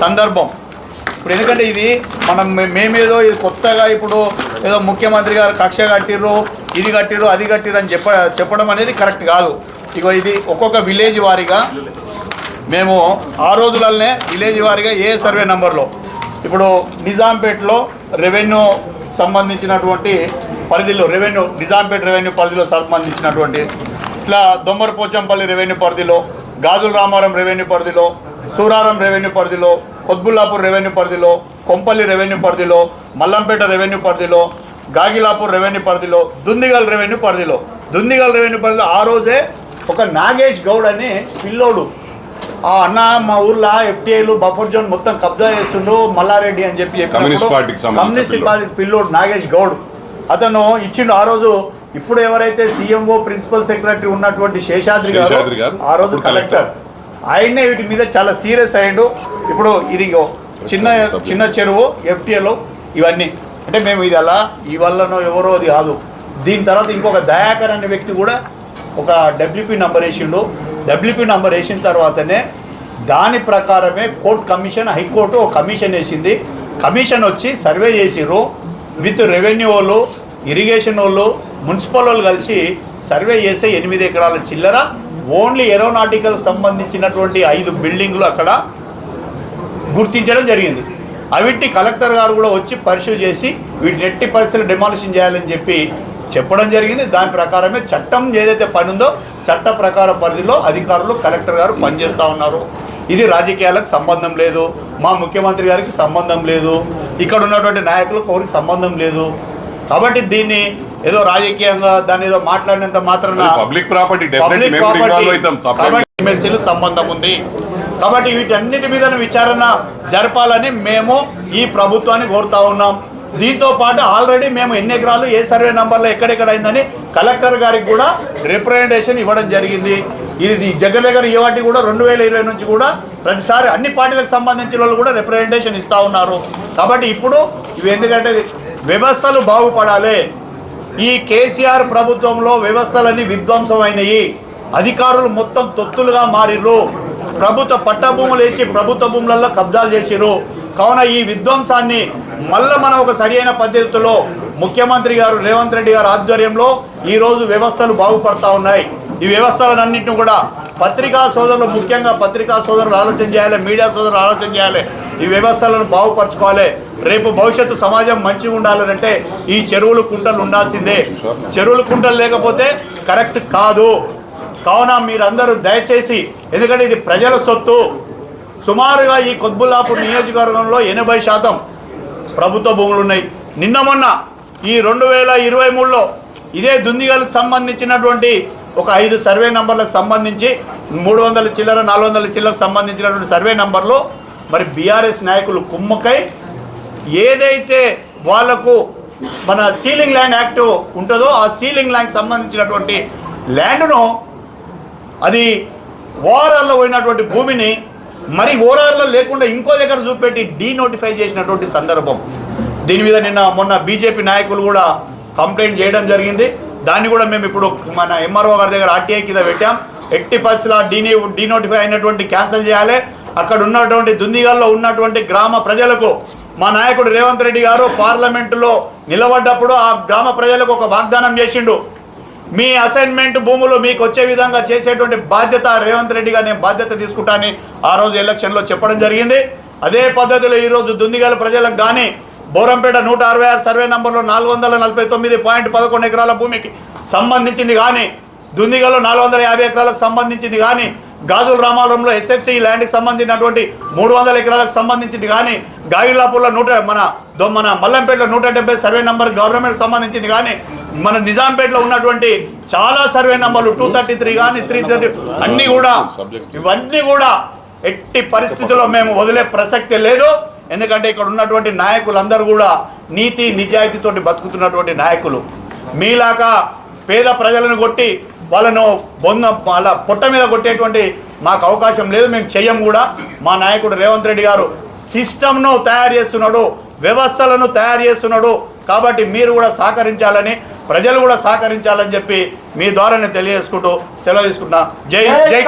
సందర్భం. ఇప్పుడు ఎందుకంటే ఇది మనం మే- మేమేదో ఇది కొత్తగా ఇప్పుడు ఏదో ముఖ్యమంత్రి గారు కక్ష కట్టిర్రు ఇది కట్టిర్రు అది కట్టిర్రు అని చెప్ప చెప్పడం అనేది కరెక్ట్ కాదు. ఇగో ఇది ఒక్కొక్క విలేజ్ వారీగా మేము ఆ రోజులనే విలేజ్ వారీగా ఏ సర్వే నెంబర్లో. ఇప్పుడు నిజాంపేటలో రెవెన్యూ సంబంధించినటువంటి పరిధిలో రెవెన్యూ నిజాంపేట రెవెన్యూ పరిధిలో సంబంధించినటువంటి ఇట్లా దొమ్మరపోచంపల్లి రెవెన్యూ పరిధిలో గాజుల రామారం రెవెన్యూ పరిధిలో సూరారం రెవెన్యూ పరిధిలో కొత్బుల్లాపూర్ రెవెన్యూ పరిధిలో కొంపల్లి రెవెన్యూ పరిధిలో మల్లంపేట రెవెన్యూ పరిధిలో గాగిలాపూర్ రెవెన్యూ పరిధిలో దుందిగల్ రెవెన్యూ పరిధిలో. దుందిగల్ రెవెన్యూ పరిధిలో ఆ రోజే ఒక నాగేష్ గౌడ్ అని పిల్లోడు. ఆ అన్న మా ఊర్లో ఎఫ్టీఐలు బఫర్ జోన్ మొత్తం కబ్జా చేస్తుండు మల్లారెడ్డి అని చెప్పి కమ్యూనిస్ట్. పార్టీ పిల్లోడు. నాగేష్ గౌడ్. అతను ఇచ్చిండు ఆ రోజు ఇప్పుడు ఎవరైతే సీఎంఓ ప్రిన్సిపల్ సెక్రటరీ ఉన్నటువంటి శేషాద్రి గారు ఆ రోజు కలెక్టర్. ఆయన్నే వీటి మీద చాలా సీరియస్ అయ్యాడు. ఇప్పుడు ఇది చిన్న చిన్న చెరువు ఎఫ్టీఏలో ఇవన్నీ. అంటే మేము ఇది అలా ఈ వల్లనో ఎవరో అది కాదు. దీని తర్వాత ఇంకొక దయాకర్ అనే వ్యక్తి కూడా ఒక డబ్ల్యూపీ నంబర్ వేసిండు. డబ్ల్యూపీ నంబర్ వేసిన తర్వాతనే దాని ప్రకారమే కోర్ట్ కమిషన్ హైకోర్టు ఒక కమిషన్ వేసింది. కమిషన్ వచ్చి సర్వే చేసిర్రు. విత్ రెవెన్యూ వాళ్ళు ఇరిగేషన్ వాళ్ళు మున్సిపల్ వాళ్ళు కలిసి సర్వే చేస్తే ఎనిమిది ఎకరాల చిల్లర ఓన్లీ ఏరోనాటికల్ సంబంధించినటువంటి ఐదు బిల్డింగ్లు అక్కడ గుర్తించడం జరిగింది. అవిటి కలెక్టర్ గారు కూడా వచ్చి పరిశీలి చేసి వీటిని ఎట్టి పరిస్థితులు డిమాలిషన్ చేయాలని చెప్పి చెప్పడం జరిగింది. దాని ప్రకారమే చట్టం ఏదైతే పని ఉందో చట్ట ప్రకార పరిధిలో అధికారులు కలెక్టర్ గారు పనిచేస్తూ ఉన్నారు. ఇది రాజకీయాలకు సంబంధం లేదు. మా ముఖ్యమంత్రి గారికి సంబంధం లేదు. ఇక్కడ ఉన్నటువంటి నాయకులకు ఎవరికి సంబంధం లేదు. కాబట్టి దీన్ని ఏదో రాజకీయంగా దాన్ని ఏదో మాట్లాడినంత మాత్రాన పబ్లిక్ ప్రాపర్టీ ఎమ్మెల్సీలు సంబంధం ఉంది. కాబట్టి వీటన్నిటి మీద విచారణ జరపాలని మేము ఈ ప్రభుత్వాన్ని కోరుతా ఉన్నాం. దీంతో పాటు ఆల్రెడీ మేము ఎన్ని ఎకరాలు ఏ సర్వే నంబర్లో ఎక్కడెక్కడ అయిందని కలెక్టర్ గారికి కూడా రిప్రజెంటేషన్ ఇవ్వడం జరిగింది. ఇది దగ్గర దగ్గర ఈ వాటి కూడా రెండు వేల ఇరవై నుంచి కూడా ప్రతిసారి అన్ని పార్టీలకు సంబంధించిన వాళ్ళు కూడా రిప్రజెంటేషన్ ఇస్తా ఉన్నారు. కాబట్టి ఇప్పుడు ఇవి ఎందుకంటే వ్యవస్థలు బాగుపడాలి. ఈ కేసీఆర్ ప్రభుత్వంలో వ్యవస్థలన్నీ విధ్వంసమైనవి అధికారులు మొత్తం తొత్తులుగా మారిర్రు. ప్రభుత్వ పట్టభూములు వేసి ప్రభుత్వ భూములలో కబ్జాలు చేసిరు కావున ఈ విధ్వంసాన్ని మళ్ళీ మనం ఒక సరియైన పద్ధతిలో ముఖ్యమంత్రి గారు రేవంత్ రెడ్డి గారు ఆధ్వర్యంలో ఈరోజు వ్యవస్థలు బాగుపడతా ఉన్నాయి. ఈ వ్యవస్థలన్నింటిని కూడా పత్రికా సోదరులు ముఖ్యంగా పత్రికా సోదరులు ఆలోచన చేయాలి మీడియా సోదరులు ఆలోచన చేయాలి. ఈ వ్యవస్థలను బాగుపరచుకోవాలి. రేపు భవిష్యత్తు సమాజం మంచిగా ఉండాలంటే ఈ చెరువులు కుంటలు ఉండాల్సిందే. చెరువులు కుంటలు లేకపోతే కరెక్ట్ కాదు. కావున మీరందరూ దయచేసి ఎందుకంటే ఇది ప్రజల సొత్తు. సుమారుగా ఈ కొద్బుల్లాపూర్ నియోజకవర్గంలో ఎనభై శాతం ప్రభుత్వ భూములు ఉన్నాయి. నిన్న మొన్న ఈ రెండు వేల ఇరవై మూడులో ఇదే దుందిగలకు సంబంధించినటువంటి ఒక ఐదు సర్వే నంబర్లకు సంబంధించి మూడు వందల చిల్లర నాలుగు వందల చిల్లరకు సంబంధించినటువంటి సర్వే నంబర్లో మరి బీఆర్ఎస్ నాయకులు కుమ్మకై ఏదైతే వాళ్ళకు మన సీలింగ్ ల్యాండ్ యాక్ట్ ఉంటుందో ఆ సీలింగ్ ల్యాండ్ సంబంధించినటువంటి ల్యాండ్ను అది ఓఆర్ఆర్లో పోయినటువంటి భూమిని మరి ఓఆర్ఆర్లో లేకుండా ఇంకో దగ్గర చూపెట్టి డీనోటిఫై చేసినటువంటి సందర్భం. దీని మీద నిన్న మొన్న బీజేపీ నాయకులు కూడా కంప్లైంట్ చేయడం జరిగింది. దాన్ని కూడా మేము ఇప్పుడు మన ఎంఆర్ఓ గారి దగ్గర ఆర్టీఐ కింద పెట్టాం. ఎట్టి పరిస్థితుల డీని డీనోటిఫై అయినటువంటి క్యాన్సిల్ చేయాలి. అక్కడ ఉన్నటువంటి దుందిగల్లో ఉన్నటువంటి గ్రామ ప్రజలకు మా నాయకుడు రేవంత్ రెడ్డి గారు పార్లమెంటులో నిలబడ్డప్పుడు ఆ గ్రామ ప్రజలకు ఒక వాగ్దానం చేసిండు. మీ అసైన్మెంట్ భూములు మీకు వచ్చే విధంగా చేసేటువంటి బాధ్యత రేవంత్ రెడ్డి గారు నేను బాధ్యత తీసుకుంటానని ఆ రోజు ఎలక్షన్లో చెప్పడం జరిగింది. అదే పద్ధతిలో ఈరోజు దుందిగల ప్రజలకు కానీ బోరంపేట నూట అరవై ఆరు సర్వే నంబర్లో నాలుగు వందల నలభై తొమ్మిది పాయింట్ పదకొండు ఎకరాల భూమికి సంబంధించింది కానీ దుందిగల్లో నాలుగు వందల యాభై ఎకరాలకు సంబంధించింది కానీ గాజుల రామారంలో ఎస్ఎఫ్సి ల్యాండ్కి సంబంధించినటువంటి మూడు వందల ఎకరాలకు సంబంధించింది కానీ గాగిలాపూర్లో నూట మన దో- మన మల్లంపేటలో నూట డెబ్బై సర్వే నంబర్ గవర్నమెంట్ సంబంధించింది కానీ మన నిజాంపేటలో ఉన్నటువంటి చాలా సర్వే నంబర్లు టూ థర్టీ త్రీ కానీ త్రీ థర్టీ అన్నీ కూడా ఇవన్నీ కూడా ఎట్టి పరిస్థితుల్లో మేము వదిలే ప్రసక్తి లేదు. ఎందుకంటే ఇక్కడ ఉన్నటువంటి నాయకులందరూ కూడా నీతి నిజాయితీతోటి బతుకుతున్నటువంటి నాయకులు. మీలాగా పేద ప్రజలను కొట్టి వాళ్ళను బొంద వాళ్ళ పొట్ట మీద కొట్టేటువంటి మాకు అవకాశం లేదు మేము చెయ్యం కూడా. మా నాయకుడు రేవంత్ రెడ్డి గారు సిస్టమ్ను తయారు చేస్తున్నాడు వ్యవస్థలను తయారు చేస్తున్నాడు. కాబట్టి మీరు కూడా సహకరించాలని ప్రజలు కూడా సహకరించాలని చెప్పి మీ ద్వారానే తెలియజేసుకుంటూ సెలవు తీసుకుంటున్నా. జై జై